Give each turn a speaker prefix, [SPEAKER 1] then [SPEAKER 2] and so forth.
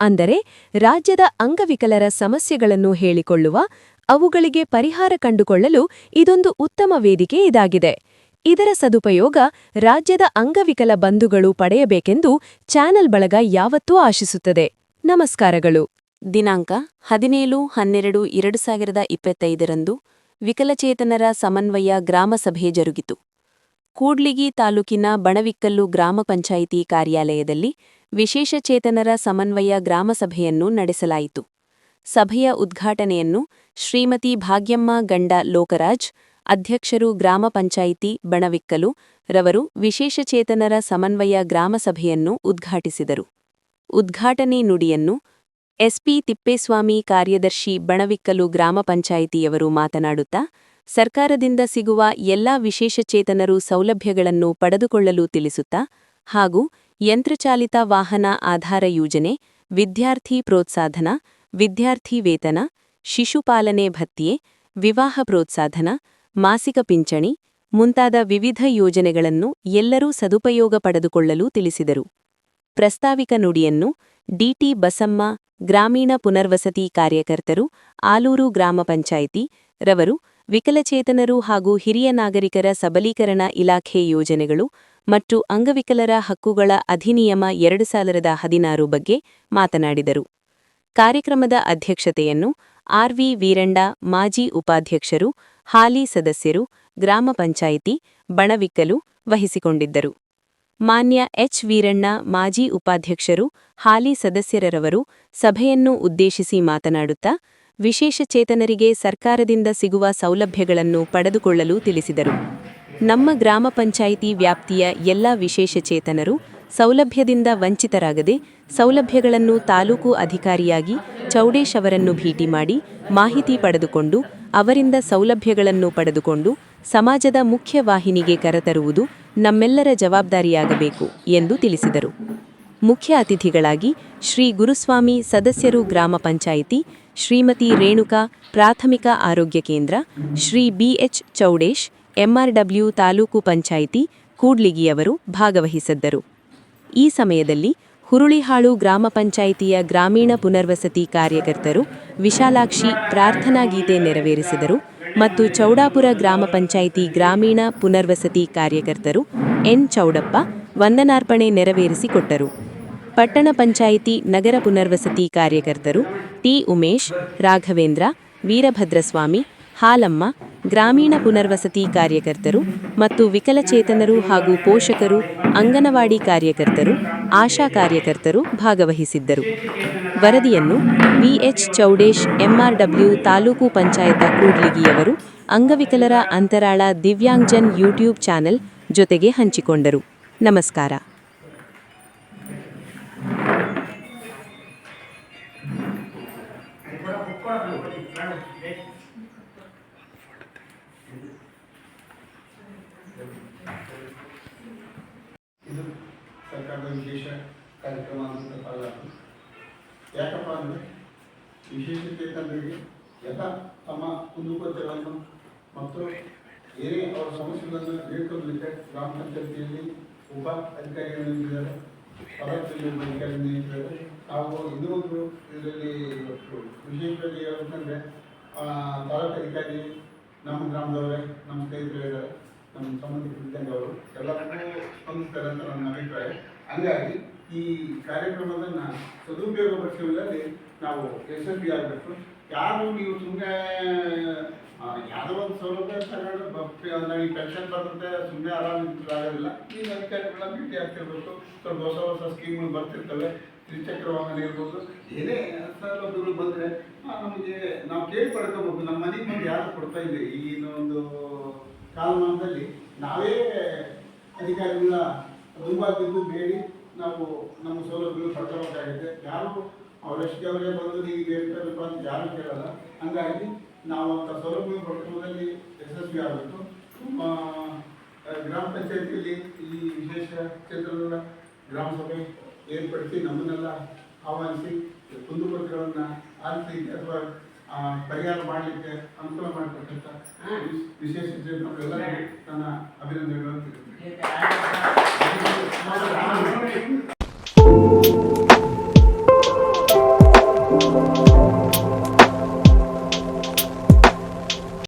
[SPEAKER 1] ಅಂದರೆ ರಾಜ್ಯದ ಅಂಗವಿಕಲರ ಸಮಸ್ಯೆಗಳನ್ನು ಹೇಳಿಕೊಳ್ಳುವ, ಅವುಗಳಿಗೆ ಪರಿಹಾರ ಕಂಡುಕೊಳ್ಳಲು ಇದೊಂದು ಉತ್ತಮ ವೇದಿಕೆ ಇದಾಗಿದೆ. ಇದರ ಸದುಪಯೋಗ ರಾಜ್ಯದ ಅಂಗವಿಕಲ ಬಂಧುಗಳು ಪಡೆಯಬೇಕೆಂದು ಚಾನೆಲ್ ಬಳಗ ಯಾವತ್ತೂ ಆಶಿಸುತ್ತದೆ. ನಮಸ್ಕಾರಗಳು.
[SPEAKER 2] ದಿನಾಂಕ ಹದಿನೇಳು ಹನ್ನೆರಡು ಎರಡು ಸಾವಿರದ ವಿಕಲಚೇತನರ ಸಮನ್ವಯ ಗ್ರಾಮಸಭೆ ಜರುಗಿತು. ಕೂಡ್ಲಿಗಿ ತಾಲೂಕಿನ ಬಣವಿಕ್ಕಲ್ಲು ಗ್ರಾಮ ಪಂಚಾಯಿತಿ ಕಾರ್ಯಾಲಯದಲ್ಲಿ ವಿಶೇಷಚೇತನರ ಸಮನ್ವಯ ಗ್ರಾಮಸಭೆಯನ್ನು ನಡೆಸಲಾಯಿತು. ಸಭೆಯ ಉದ್ಘಾಟನೆಯನ್ನು ಶ್ರೀಮತಿ ಭಾಗ್ಯಮ್ಮ ಗಂಡ ಲೋಕರಾಜ್, ಅಧ್ಯಕ್ಷರು ಗ್ರಾಮ ಪಂಚಾಯಿತಿ ಬಣವಿಕ್ಕಲು ರವರು ವಿಶೇಷಚೇತನರ ಸಮನ್ವಯ ಗ್ರಾಮಸಭೆಯನ್ನು ಉದ್ಘಾಟಿಸಿದರು. ಉದ್ಘಾಟನೆ ನುಡಿಯನ್ನು ಎಸ್ಪಿ ತಿಪ್ಪೇಸ್ವಾಮಿ ಕಾರ್ಯದರ್ಶಿ ಬಣವಿಕ್ಕಲು ಗ್ರಾಮ ಪಂಚಾಯಿತಿಯವರು ಮಾತನಾಡುತ್ತಾ, ಸರ್ಕಾರದಿಂದ ಸಿಗುವ ಎಲ್ಲಾ ವಿಶೇಷಚೇತನರು ಸೌಲಭ್ಯಗಳನ್ನು ಪಡೆದುಕೊಳ್ಳಲು ತಿಳಿಸುತ್ತಾ ಹಾಗೂ ಯಂತ್ರಚಾಲಿತ ವಾಹನ ಆಧಾರ ಯೋಜನೆ, ವಿದ್ಯಾರ್ಥಿ ಪ್ರೋತ್ಸಾಧನ, ವಿದ್ಯಾರ್ಥಿ ವೇತನ ಶಿಶುಪಾಲನೆ ಭತ್ಯೆ, ವಿವಾಹ ಪ್ರೋತ್ಸಾಧನ, ಮಾಸಿಕ ಪಿಂಚಣಿ ಮುಂತಾದ ವಿವಿಧ ಯೋಜನೆಗಳನ್ನು ಎಲ್ಲರೂ ಸದುಪಯೋಗ ಪಡೆದುಕೊಳ್ಳಲು ತಿಳಿಸಿದರು. ಪ್ರಸ್ತಾವಿಕ ನುಡಿಯನ್ನು ಡಿಟಿ ಬಸಮ್ಮ, ಗ್ರಾಮೀಣ ಪುನರ್ವಸತಿ ಕಾರ್ಯಕರ್ತರು, ಆಲೂರು ಗ್ರಾಮ ಪಂಚಾಯಿತಿ ರವರು, ವಿಕಲಚೇತನರು ಹಾಗೂ ಹಿರಿಯ ನಾಗರಿಕರ ಸಬಲೀಕರಣ ಇಲಾಖೆ ಯೋಜನೆಗಳು ಮತ್ತು ಅಂಗವಿಕಲರ ಹಕ್ಕುಗಳ ಅಧಿನಿಯಮ ಎರಡು ಸಾವಿರದ ಹದಿನಾರು ಬಗ್ಗೆ ಮಾತನಾಡಿದರು. ಕಾರ್ಯಕ್ರಮದ ಅಧ್ಯಕ್ಷತೆಯನ್ನು ಆರ್ವಿ ವೀರಂಡ ಮಾಜಿ ಉಪಾಧ್ಯಕ್ಷರು, ಹಾಲಿ ಸದಸ್ಯರು, ಗ್ರಾಮ ಪಂಚಾಯಿತಿ, ಬಣವಿಕ್ಕಲು ವಹಿಸಿಕೊಂಡಿದ್ದರು. ಮಾನ್ಯ ಎಚ್ ವೀರಣ್ಣ, ಮಾಜಿ ಉಪಾಧ್ಯಕ್ಷರು, ಹಾಲಿ ಸದಸ್ಯರವರು ಸಭೆಯನ್ನು ಉದ್ದೇಶಿಸಿ ಮಾತನಾಡುತ್ತಾ ವಿಶೇಷಚೇತನರಿಗೆ ಸರ್ಕಾರದಿಂದ ಸಿಗುವ ಸೌಲಭ್ಯಗಳನ್ನು ಪಡೆದುಕೊಳ್ಳಲು ತಿಳಿಸಿದರು. ನಮ್ಮ ಗ್ರಾಮ ಪಂಚಾಯಿತಿ ವ್ಯಾಪ್ತಿಯ ಎಲ್ಲ ವಿಶೇಷಚೇತನರು ಸೌಲಭ್ಯದಿಂದ ವಂಚಿತರಾಗದೆ ಸೌಲಭ್ಯಗಳನ್ನು ತಾಲೂಕು ಅಧಿಕಾರಿಯಾಗಿ ಚೌಡೇಶ್ ಅವರನ್ನು ಭೇಟಿ ಮಾಡಿ ಮಾಹಿತಿ ಪಡೆದುಕೊಂಡು ಅವರಿಂದ ಸೌಲಭ್ಯಗಳನ್ನು ಪಡೆದುಕೊಂಡು ಸಮಾಜದ ಮುಖ್ಯ ವಾಹಿನಿಗೆ ಕರೆತರುವುದು ನಮ್ಮೆಲ್ಲರ ಜವಾಬ್ದಾರಿಯಾಗಬೇಕು ಎಂದು ತಿಳಿಸಿದರು. ಮುಖ್ಯ ಅತಿಥಿಗಳಾಗಿ ಶ್ರೀ ಗುರುಸ್ವಾಮಿ ಸದಸ್ಯರು ಗ್ರಾಮ ಪಂಚಾಯಿತಿ, ಶ್ರೀಮತಿ ರೇಣುಕಾ, ಪ್ರಾಥಮಿಕ ಆರೋಗ್ಯ ಕೇಂದ್ರ, ಶ್ರೀ ಬಿಎಚ್ ಚೌಡೇಶ್, ಎಂಆರ್ಡಬ್ಲ್ಯೂ ತಾಲೂಕು ಪಂಚಾಯಿತಿ ಕೂಡ್ಲಿಗಿಯವರು ಭಾಗವಹಿಸಿದ್ದರು. ಈ ಸಮಯದಲ್ಲಿ ಹುರುಳಿಹಾಳು ಗ್ರಾಮ ಪಂಚಾಯಿತಿಯ ಗ್ರಾಮೀಣ ಪುನರ್ವಸತಿ ಕಾರ್ಯಕರ್ತರು ವಿಶಾಲಾಕ್ಷಿ ಪ್ರಾರ್ಥನಾ ಗೀತೆ ನೆರವೇರಿಸಿದರು ಮತ್ತು ಚೌಡಾಪುರ ಗ್ರಾಮ ಪಂಚಾಯಿತಿ ಗ್ರಾಮೀಣ ಪುನರ್ವಸತಿ ಕಾರ್ಯಕರ್ತರು ಎನ್ ಚೌಡಪ್ಪ ವಂದನಾರ್ಪಣೆ ನೆರವೇರಿಸಿಕೊಟ್ಟರು. ಪಟ್ಟಣ ಪಂಚಾಯಿತಿ ನಗರ ಪುನರ್ವಸತಿ ಕಾರ್ಯಕರ್ತರು ಟಿ ಉಮೇಶ್, ರಾಘವೇಂದ್ರ, ವೀರಭದ್ರಸ್ವಾಮಿ, ಹಾಲಮ್ಮ ಗ್ರಾಮೀಣ ಪುನರ್ವಸತಿ ಕಾರ್ಯಕರ್ತರು ಮತ್ತು ವಿಕಲಚೇತನರು ಹಾಗೂ ಪೋಷಕರು, ಅಂಗನವಾಡಿ ಕಾರ್ಯಕರ್ತರು, ಆಶಾ ಕಾರ್ಯಕರ್ತರು ಭಾಗವಹಿಸಿದ್ದರು. ವರದಿಯನ್ನು ವಿಎಚ್ ಚೌಡೇಶ್, ಎಂಆರ್ಡಬ್ಲ್ಯೂ ತಾಲೂಕು ಪಂಚಾಯತ ಕೂಡ್ಲಿಗಿಯವರು ಅಂಗವಿಕಲರ ಅಂತರಾಳ ದಿವ್ಯಾಂಗ್ಜನ್ ಯೂಟ್ಯೂಬ್ ಚಾನೆಲ್ ಜೊತೆಗೆ ಹಂಚಿಕೊಂಡರು. ನಮಸ್ಕಾರ.
[SPEAKER 3] ವಿಶೇಷ ಚೇತನರಿಗೆ ಎಲ್ಲ ತಮ್ಮ ಕುಂದುಕೊರತೆಗಳನ್ನು ಮತ್ತು ಏನೇ ಅವರ ಸಮಸ್ಯೆಗಳನ್ನು ಹೇಳ್ಕೊಳ್ಳಲಿಕ್ಕೆ ಗ್ರಾಮ ಪಂಚಾಯತಿಯಲ್ಲಿ ಉಪ ಅಧಿಕಾರಿಗಳು ಇದ್ದಾರೆ ಪದಾಧಿಕಾರಿ ಅಧಿಕಾರಿಗಳು ಇದ್ದಾರೆ ಹಾಗೂ ಇನ್ನೊಂದು ಇದರಲ್ಲಿ ವಿಶೇಷವಾಗಿ ಹೇಳ್ಬೇಕಂದ್ರೆ ತಾಲೂಕು ಅಧಿಕಾರಿ ನಮ್ಮ ಗ್ರಾಮದವರೇ, ನಮ್ಮ ಸ್ನೇಹಿತರು ನಮ್ಮ ಸಂಬಂಧಿಸಿದಂಗೆ ಅವರು ಎಲ್ಲರಿಗೂ ಸ್ಪಂದಿಸ್ತಾರೆ ಅಂತ ನನ್ನ ಅಭಿಪ್ರಾಯ ಹಂಗಾಗಿ ಈ ಕಾರ್ಯಕ್ರಮದನ್ನ ಸದುಪಯೋಗಪಡಿಸುವುದರಲ್ಲಿ ನಾವು ಯಶಸ್ವಿ ಆಗಬೇಕು. ಯಾರು ನೀವು ಸುಮ್ಮನೆ ಸೌಲಭ್ಯ ತಗೊಂಡು ನನಗೆ ಪೆನ್ಷನ್ ಬರ್ತದೆ ಸುಮ್ಮನೆ ಆರಾಮ ಆಗೋದಿಲ್ಲ. ಈ ಅಧಿಕಾರಿಗಳನ್ನ ಭೇಟಿ ಆಗ್ತಿರ್ಬೇಕು. ಸ್ವಲ್ಪ ಹೊಸ ಹೊಸ ಸ್ಕೀಮ್ಗಳು ಬರ್ತಿರ್ತವೆ. ತ್ರಿಚಕ್ರ ವಾಹನ ಇರ್ಬೋದು. ಏನೇ ಸೌಲಭ್ಯಗಳು ಬಂದರೆ ನಮಗೆ ನಾವು ಕೇಳಿ ಪಡ್ಕೋಬೇಕು. ನಮ್ಮ ಮನೆಗೆ ಬಂದು ಯಾರು ಕೊಡ್ತಾ ಇದೆ ಈಗಿನ ಒಂದು ಕಾಲಮಾನದಲ್ಲಿ ನಾವೇ ಅಧಿಕಾರಿಗಳ ಮುಂಬಾಗಿದ್ದು ಬೇಡಿ. ನಾವು ನಮ್ಮ ಸೌಲಭ್ಯಗಳು ಪಡ್ಕೋಬೇಕಾಗಿದೆ ಯಾರು ಅವರಷ್ಟೇ ಅವರೇ ಬಂದು ನೀವು ಹೇಳ್ತಾರಪ್ಪ ಅಂತ ಯಾರು ಕೇಳಲ್ಲ. ಹಂಗಾಗಿ ನಾವು ಅಂತ ಸೌಲಭ್ಯ ಪಡ್ಕೊಳ್ಳೋದಲ್ಲಿ ಯಶಸ್ವಿ ಆಗಬೇಕು. ಗ್ರಾಮ ಪಂಚಾಯತಿಯಲ್ಲಿ ಈ ವಿಶೇಷ ಕ್ಷೇತ್ರದ ಗ್ರಾಮ ಸಭೆ ಏರ್ಪಡಿಸಿ ನಮ್ಮನ್ನೆಲ್ಲ ಆಹ್ವಾನಿಸಿ ಕುಂದುಕೊರತೆಗಳನ್ನು ಆರಿಸಿ ಅಥವಾ ಪರಿಹಾರ ಮಾಡಲಿಕ್ಕೆ ಅನುಕೂಲ ಮಾಡಿಕೊಟ್ಟಂತ ವಿಶೇಷ ಚೇತನರೆಲ್ಲರಿಗೂ ತನ್ನ ಅಭಿನಂದನೆಗಳನ್ನು ತಿಳಿಸ್ತೇನೆ.